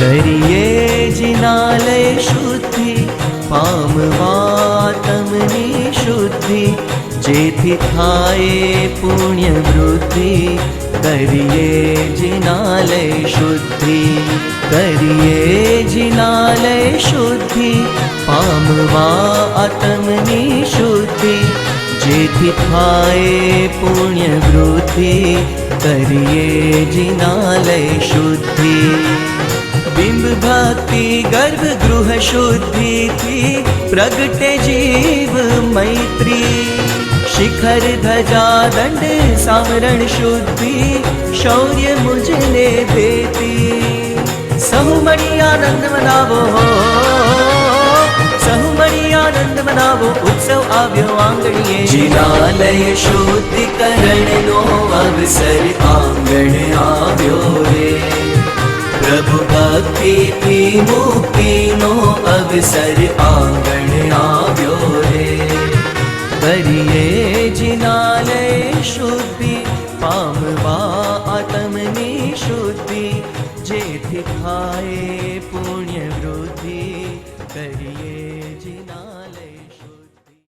करिये जिनालय शुद्धि पामवातमनि शुद्धि जेति थाये पुण्यवृद्धि करिये जिनालय शुद्धि करिये जिनालय शुद्धि पामवातमनि शुद्धि जेति थाये पुण्यवृद्धि करिये जिनालय शुद्धि। सर्वगृह शुद्धि थी प्रगटे जीव मैत्री। शिखर धजा दंड सावरण शुद्धि, शौर्य मुझले देती सहुमणि आनंद मनावो सहुमणि आनंद मनावो, उत्सव आव्यो आंगणिए जिनालय शुद्धिकरण नो अवसर ભક્તિથી મુક્તિનો અવસર આંગણ આવ્યો રે કરીએ જિનાલય શુદ્ધિ પામવા આત્મની શુદ્ધિ જેથી થાય પુણ્ય વૃદ્ધિ કરીએ જિના